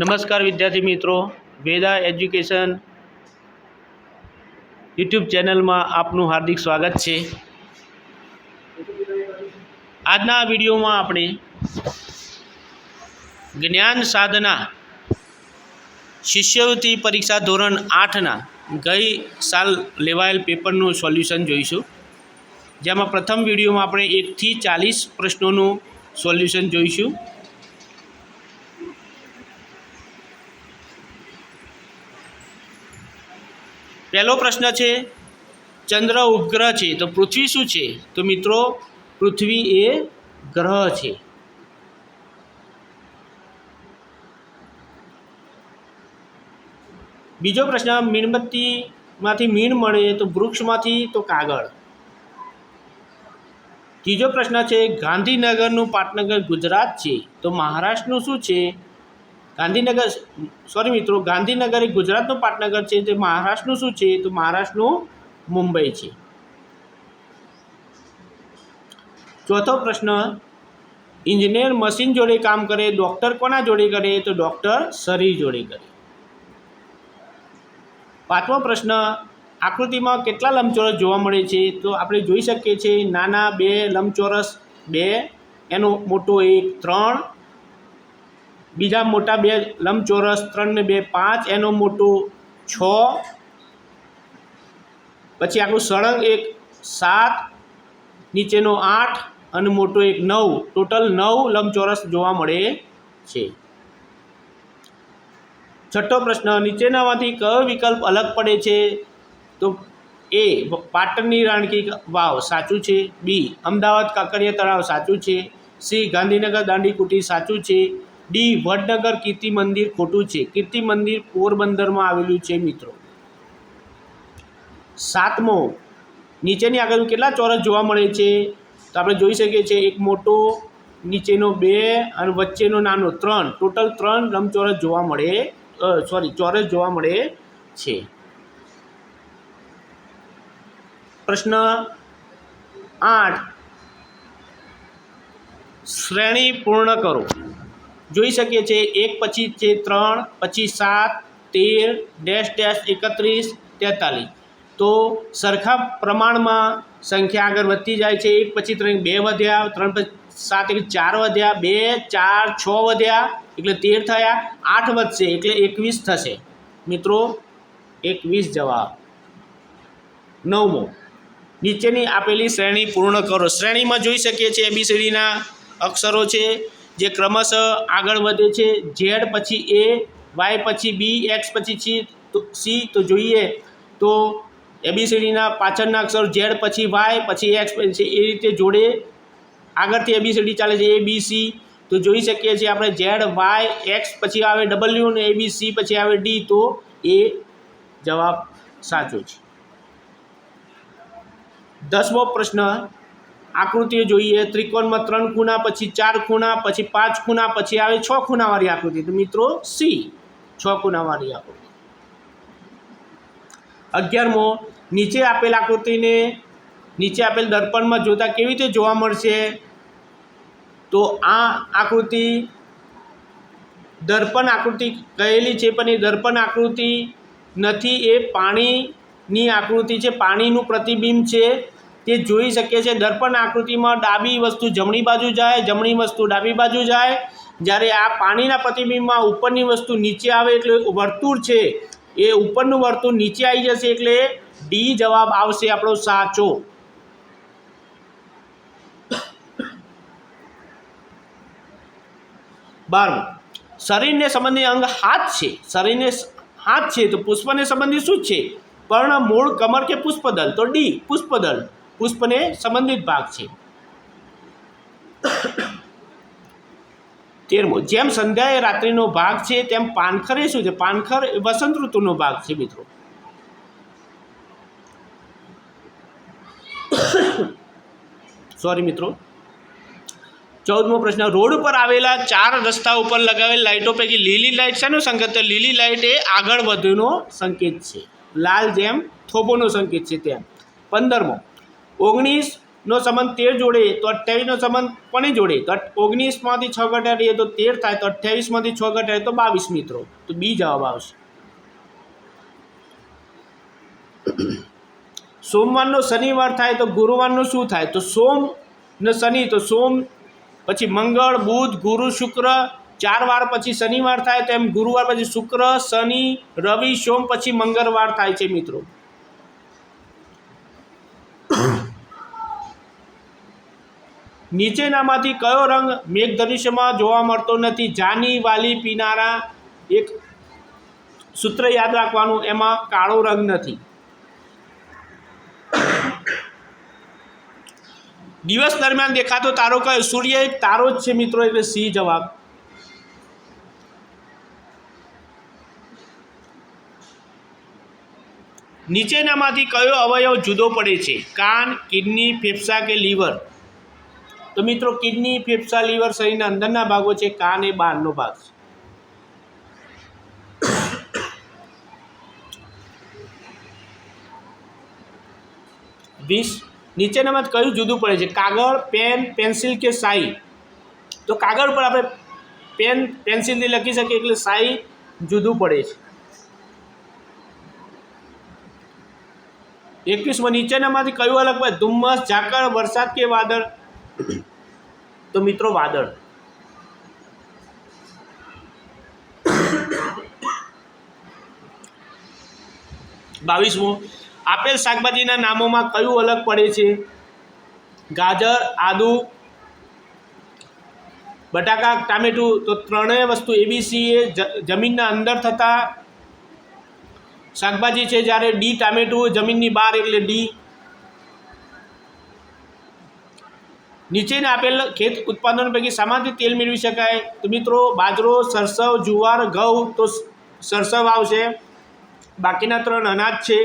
નમસ્કાર વિદ્યાર્થી મિત્રો, વેદા એજ્યુકેશન યુટ્યુબ ચેનલમાં આપનું હાર્દિક સ્વાગત છે. આજના વિડીયોમાં આપણે જ્ઞાન સાધના શિષ્યવૃત્તિ પરીક્ષા ધોરણ આઠના ગઈ સાલ લેવાયેલ પેપરનું સોલ્યુશન જોઈશું. જેમાં પ્રથમ વિડીયોમાં આપણે એકથી ચાલીસ પ્રશ્નોનું સોલ્યુશન જોઈશું. પહેલો પ્રશ્ન છે, ચંદ્ર ઉપગ્રહ છે, તો પૃથ્વી શું છે? તો મિત્રો, પૃથ્વી એ ગ્રહ છે. બીજો પ્રશ્ન, મીણબત્તીમાંથી મીણ મળે તો વૃક્ષમાંથી તો કાગળ. ત્રીજો પ્રશ્ન છે, ગાંધીનગરનું પાટનગર ગુજરાત છે, તો મહારાષ્ટ્રનું શું છે? ગાંધીનગર સોરી મિત્રો, ગાંધીનગર એ ગુજરાતનું પાટનગર છે તે મહારાષ્ટ્રનું શું છે? તો મહારાષ્ટ્રનું મુંબઈ છે. ચોથો પ્રશ્ન ઇન્જિનિયર મશીન જોડે કામ કરે ડૉક્ટર કોના જોડે કરે? તો ડૉક્ટર શરીર જોડે કરે. પાંચમો પ્રશ્ન, આકૃતિમાં કેટલા લંબચોરસ જોવા મળે છે? તો આપણે જોઈ શકીએ છીએ, નાના બે લંબચોરસ, બે, એનો મોટો એક, ત્રણ બીજા મોટા બે લંબચોરસ, ત્રણ ને બે, પાંચ, એનો મોટો છ. પછી આખું સળંગ એક, સાત, નીચેનો આઠ અને મોટો એક નવ. ટોટલ નવ લંબચોરસ જોવા મળે છે. છઠ્ઠો પ્રશ્ન, નીચેનામાંથી કયો વિકલ્પ અલગ પડે છે? તો એ, પાટણની રાણકી વાવ સાચું છે? બી, અમદાવાદ કાંકરિયા તળાવ સાચું છે? સી, ગાંધીનગર દાંડી કુટી સાચું છે? ડી વડનગર કીર્તિ મંદિર ખોટું છે. કીર્તિ મંદિર પોરબંદરમાં આવેલું છે મિત્રો. સાતમો, નીચેની આગળ કેટલા ચોરસ જોવા મળે છે? તો આપણે જોઈ શકીએ છીએ એક મોટો, નીચેનો બે અને વચ્ચેનો નાનો ત્રણ. ટોટલ ત્રણ લંબચોરસ જોવા મળે સોરી ચોરસ જોવા મળે છે. પ્રશ્ન આઠ. શ્રેણી પૂર્ણ કરો. જોઈ શકીએ છીએ એક પછી છે ત્રણ, પછી સાત, તેર, ડેશ ડેશ, એકત્રીસ, તેતાલીસ. તો સરખા પ્રમાણમાં સંખ્યા આગળ વધતી જાય છે. એક પછી ત્રણ બે વધ્યા, ત્રણ પછી સાત એક ચાર વધ્યા, બે ચાર છ વધ્યા, એટલે તેર થયા, આઠ વધશે, એટલે એકવીસ થશે. મિત્રો, એકવીસ જવાબ. નવમો. નીચેની આપેલી શ્રેણી પૂર્ણ કરો. શ્રેણીમાં જોઈ શકીએ છીએ એબીસીડીના અક્ષરો છે. જે ક્રમશઃ આગળ વધે છે. ઝેડ પછી એ વાય પછી બી એક્સ પછી સી તો સી તો જોઈએ તો એબીસીડીના પાછળના અક્ષર ઝેડ પછી વાય પછી એક્સ પછી એ રીતે જોડે આગળથી એબીસીડી ચાલે છે. એ બી સી તો જોઈ શકીએ છીએ આપણે ઝેડ વાય એક્સ પછી આવે ડબલ્યુ અને એ બી સી પછી આવે ડી તો એ જવાબ સાચો છે. દસમો પ્રશ્ન આકૃતિઓ જોઈએ, ત્રિકોણમાં ત્રણ ખૂણા, પછી ચાર ખૂણા, પછી પાંચ ખૂણા, પછી આવે છ ખૂણાવાળી આકૃતિ. તો મિત્રો, સી. છ ખૂણાવાળી આકૃતિ. અગિયારમો, નીચે આપેલ આકૃતિને નીચે આપેલ દર્પણમાં જોતા કેવી રીતે જોવા મળશે? તો આ આકૃતિ દર્પણ આકૃતિ કહેલી છે, પણ એ દર્પણ આકૃતિ નથી, એ પાણીની આકૃતિ છે, પાણીનું પ્રતિબિંબ છે. તે જોઈ શકીએ છીએ દર્પણ આકૃતિમાં ડાબી વસ્તુ જમણી બાજુ જાય, જમણી વસ્તુ ડાબી બાજુ જાય. જ્યારે આ પાણીના પ્રતિબિંબમાં ઉપરની વસ્તુ નીચે આવે એટલે વર્તુળ છે, એ ઉપરનું વર્તુળ નીચે આવી જશે એટલે ડી જવાબ આવશે આપણો સાચો. બારમું, શરીરને સંબંધી અંગ હાથ છે. શરીરને હાથ છે તો પુષ્પને સંબંધિત શું છે? પર્ણ, મૂળ, કમર કે પુષ્પદલ? તો ડી પુષ્પદળ પુષ્પને સંબંધિત ભાગ છે. તેરમો, જેમ સંધ્યા એ રાત્રિનો ભાગ છે, તેમ પાનખર એ શું છે? પાનખર એ વસંત ઋતુનો ભાગ છે, મિત્રો. સોરી મિત્રો. ચૌદમો પ્રશ્ન, રોડ ઉપર આવેલા ચાર રસ્તા ઉપર લગાવેલ લાઇટો પૈકી લીલી લાઇટ શેનો સંકેત? લીલી લાઇટ એ આગળ વધુનો સંકેત છે. લાલ જેમ થોભોનો સંકેત છે તેમ. પંદરમો ઓગણીસ નો સંબંધ તેર જોડે તો અઠ્યાવીસનો સંબંધ પણ જોડે. તો ઓગણીસમાંથી છ ઘટાડીએ તો તેર થાય. તો અઠ્યાવીસમાંથી છ ઘટાડીએ તો બાવીસ મિત્રો. તો બી જવાબ આવશે. સોમવારનો શનિવાર થાય તો ગુરુવારનું શું થાય? તો સોમ ને શનિ, તો સોમ પછી મંગળ, બુધ, ગુરુ, શુક્ર ચાર વાર પછી શનિવાર થાય તો એમ ગુરુવાર પછી શુક્ર, શનિ, રવિ, સોમ પછી મંગળવાર થાય છે મિત્રો. નીચેનામાંથી કયો રંગ મેઘધનુષ્યમાં જોવા મળતો નથી? જાની, વાલી, પીનારા. એક સૂત્ર યાદ રાખવાનું, એમાં કાળો રંગ નથી. દિવસ દરમિયાન દેખાતો તારો કયો? સૂર્ય એક તારો જ છે મિત્રો, એટલે સી જવાબ. નીચેનામાંથી કયો અવયવ જુદો પડે છે? કાન, કિડની, ફેફસા કે લીવર? તો મિત્રો, કિડની, ફેફસા, લીવર શરીરના અંદરના ભાગો છે, કાન એ બહારનો ભાગ છે. વીસ, નીચેનામાં કયું જુદું પડે છે? કાગળ, પેન, પેન્સિલ કે શાહી તો કાગળ પર આપણે પેન, પેન્સિલથી લખી શકીએ એટલે શાહી જુદું પડે છે. એકવીસમાં, નીચેનામાંથી કયું અલગ પડે ધુમ્મસ, ઝાકળ, વરસાદ કે વાદળ? તો મિત્રો વાદળ. બાવીસમો, આપેલ શાકભાજીના નામોમાં કયું અલગ પડે છે? ગાજર, આદુ, બટાકા, ટામેટું, તો ત્રણેય વસ્તુ એબીસી એ જમીનના અંદર થતા શાકભાજી છે જ્યારે ડી ટામેટું, જમીનની બહાર એટલે ડી નીચેને આપેલ ખેત ઉત્પાદનો પૈકી સામાન્ય તેલ મેળવી શકાય. તો મિત્રો, બાજરો, સરસવ, જુવાર, ઘઉં તો સરસવ આવશે. બાકીના ત્રણ અનાજ છે.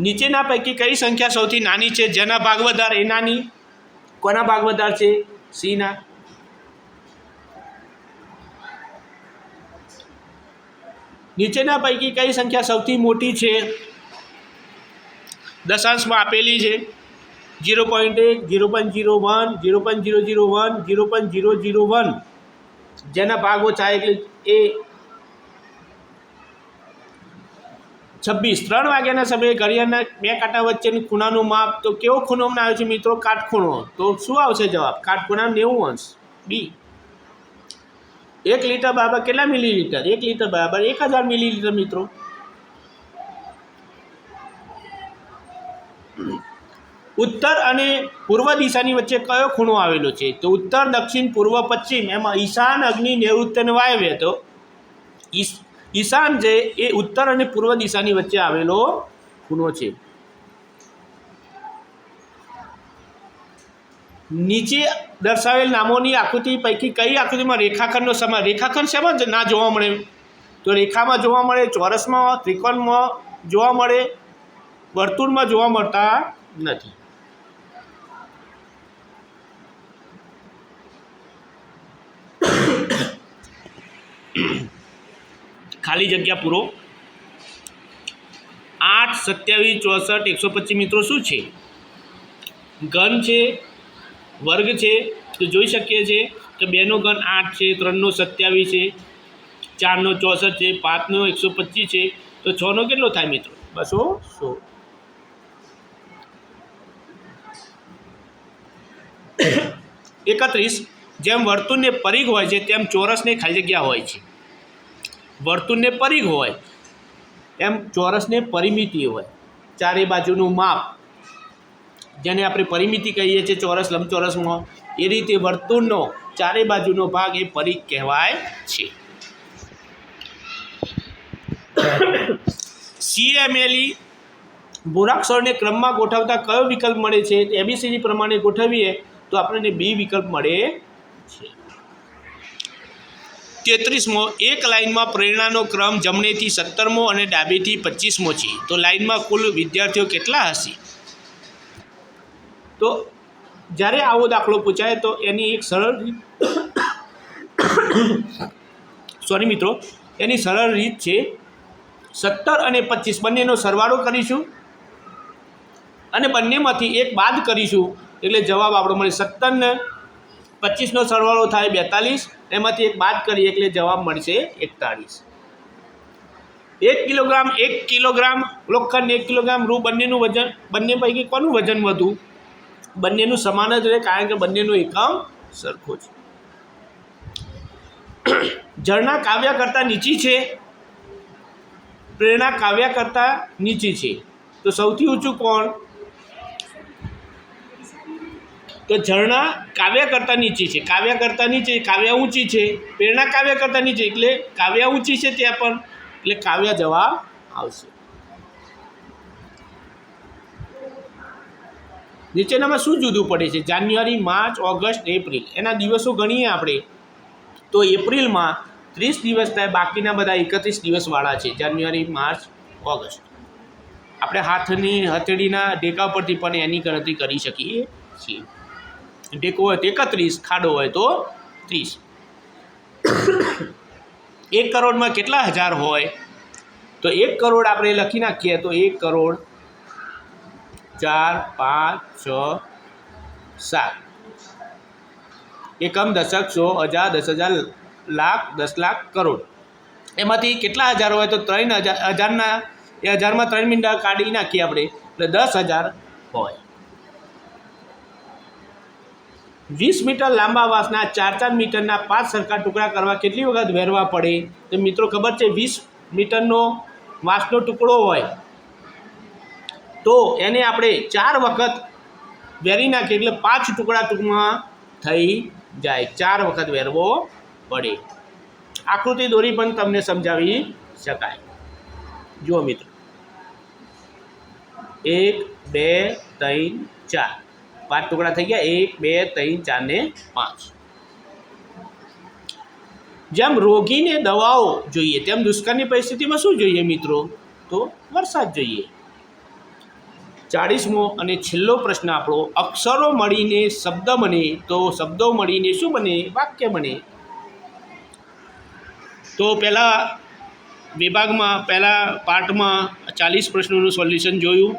નીચેના પૈકી કઈ સંખ્યા સૌથી નાની છે? જેના ભાગ વધાર એ નાની. કોના ભાગ વધાર છે સીના નીચેના પૈકી કઈ સંખ્યા સૌથી મોટી છે? દશાંશમાં આપેલી છે. જીરો પોઈન્ટ એક zero point zero one zero point zero zero one zero point zero zero one. જેના ભાગ ઓછા એટલે એ છવ્વીસ. ત્રણ વાગ્યાના સમયે ઘડિયાળના બે કાંટા વચ્ચેની ખૂણાનું માપ તો કેવો ખૂણો આવ્યો છે મિત્રો? કાટખૂણો. તો શું આવશે જવાબ? કાટખૂણા નેવું અંશ. બી. એક લીટર બરાબર કેટલા મિલીલીટર? એક લીટર બરાબર એક હજાર મિલીલીટર મિત્રો. ઉત્તર અને પૂર્વ દિશાની વચ્ચે કયો ખૂણો આવેલો છે? તો ઉત્તર, દક્ષિણ, પૂર્વ, પશ્ચિમ, એમાં ઈશાન, અગ્નિ નૈઋત્ય અને વાયવ્ય. તો ઈશ, ઈશાન જે એ ઉત્તર અને પૂર્વ દિશાની વચ્ચે આવેલો ખૂણો છે. નીચે દર્શાવેલ નામોની આકૃતિ પૈકી કઈ આકૃતિમાં રેખાખંડનો સમય રેખાખંડ શેમાં? ના જોવા મળે. તો રેખામાં જોવા મળે, ચોરસમાં, ત્રિકોણમાં જોવા મળે વર્તુળમાં જોવા મળતા નથી. ખાલી જગ્યા પૂરો. આઠ સત્યાવીસ ચોસઠ એકસો પચીસ મિત્રો શું છે? ઘન છે, વર્ગ છે, તો જોઈ શકીએ છીએ કે બેનો ઘન આઠ છે, ત્રણનો સત્યાવીસ છે, ચારનો ચોસઠ છે, પાંચનો એકસો પચીસ છે, તો છનો કેટલો થાય મિત્રો? બસો સો એકત્રીસ, જેમ વર્તુળને પરિઘ હોય છે, તેમ ચોરસને ખાલી જગ્યા હોય છે. વર્તુળને પરિઘ હોય, એમ ચોરસને પરિમિતિ હોય. ચારે બાજુનું માપ, જેને આપણે પરિમિતિ કહીએ છીએ, ચોરસ, લંબચોરસમાં, એ રીતે વર્તુળનો ચારે બાજુનો ભાગ એ પરિઘ કહેવાય છે. સીએમએલઈ મૂળાક્ષરને ક્રમમાં ગોઠવતા કયો વિકલ્પ મળે છે? એબીસીડી પ્રમાણે ગોઠવીએ. તો આપણને બી વિકલ્પ મળે છે. તેત્રીસમો, એક લાઇનમાં પ્રેરણાનો ક્રમ જમણેથી સત્તરમો અને ડાબેથી પચીસમો છે. તો લાઇનમાં કુલ વિદ્યાર્થીઓ કેટલા હશે? તો જ્યારે આવો દાખલો પૂછાય, તો એની એક સરળ સોરી મિત્રો, એની સરળ રીત છે, સત્તર અને પચીસ બંનેનો સરવાળો કરીશું અને બંનેમાંથી એક બાદ કરીશું. એટલે જવાબ આપણો મળે સત્તર ને પચીસનો સરવાળો થાય બેતાલીસ, એમાંથી એક બાદ કરીએ એટલે જવાબ મળશે એકતાળીસ. એક કિલોગ્રામ એક કિલોગ્રામ, લોખંડ એક કિલોગ્રામ, રૂ બંનેનું વજન, બંને પૈકી કોનું વજન વધુ? બંનેનું સમાન જ રહે કારણ કે બંનેનું એકમ સરખો છે. ઝરણા કાવ્ય કરતાં નીચી છે? પ્રેરણા કાવ્ય કરતાં નીચી છે. તો સૌથી ઊંચું કોણ? તો ઝરણા કાવ્ય કરતાં નીચી છે. કાવ્ય કરતાં નીચે કાવ્ય ઊંચી છે. પ્રેરણા કાવ્ય કરતાં નીચે એટલે કાવ્ય ઊંચી છે ત્યાં પણ. એટલે કાવ્ય જવાબ આવશે. નીચેનામાં શું જુદું પડે છે? January, March, August, April. એના દિવસો ગણીએ આપણે. તો એપ્રિલમાં ત્રીસ દિવસ થાય, બાકીના બધા એકત્રીસ દિવસવાળા છે. January, March, August. આપણે હાથની, હથેળીના ટેકા પરથી પણ એની ગણતરી કરી શકીએ છીએ. ટેકો હોય તો એકત્રીસ, ખાડો હોય તો ત્રીસ. એક કરોડમાં કેટલા હજાર હોય? તો એક કરોડ આપણે લખી નાખીએ તો એક કરોડ ચાર, પાંચ, છ, સાત. એકમ દશક સો, હજાર, દસ હજાર લાખ, દસ લાખ કરોડ. એમાંથી કેટલા હજાર હોય તો ત્રણ હજાર હજારના, એ હજારમાં ત્રણ મિનિટ કાઢી નાખીએ આપણે. એટલે દસ હજાર હોય. વીસ મીટર લાંબા વાંસના, ચાર ચાર મીટરના પાંચ સરખા ટુકડા કરવા કેટલી વખત વેરવા પડે? તો મિત્રો ખબર છે, વીસ મીટરનો વાંસનો ટુકડો હોય, તો એને આપણે ચાર વખત વેરી નાખીએ એટલે પાંચ ટુકડા ટૂંકમાં થઈ જાય. ચાર વખત વેરવો પડે. આકૃતિ દોરી પણ તમને સમજાવી શકાય. જુઓ મિત્રો. એક, બે, ત્રણ, ચાર. પાંચ ટુકડા થઈ ગયા. એક, બે, ત્રણ, ચાર ને પાંચ. જેમ રોગીને દવાઓ જોઈએ, તેમ દુષ્કાળની પરિસ્થિતિમાં શું જોઈએ મિત્રો? તો વરસાદ જોઈએ. ચાળીસમો અને છેલ્લો પ્રશ્ન આપણો, અક્ષરો મળીને શબ્દ બને તો શબ્દો મળીને શું બને? વાક્ય બને. તો પહેલાં વિભાગમાં, પહેલાં પાર્ટમાં ચાલીસ પ્રશ્નોનું સોલ્યુશન જોયું.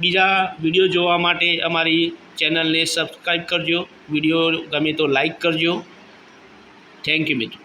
બીજા વીડિયો જોવા માટે અમારી ચેનલને સબસ્ક્રાઈબ કરજો. વીડિયો ગમે તો લાઈક કરજો. થેન્ક યુ મિત્રો.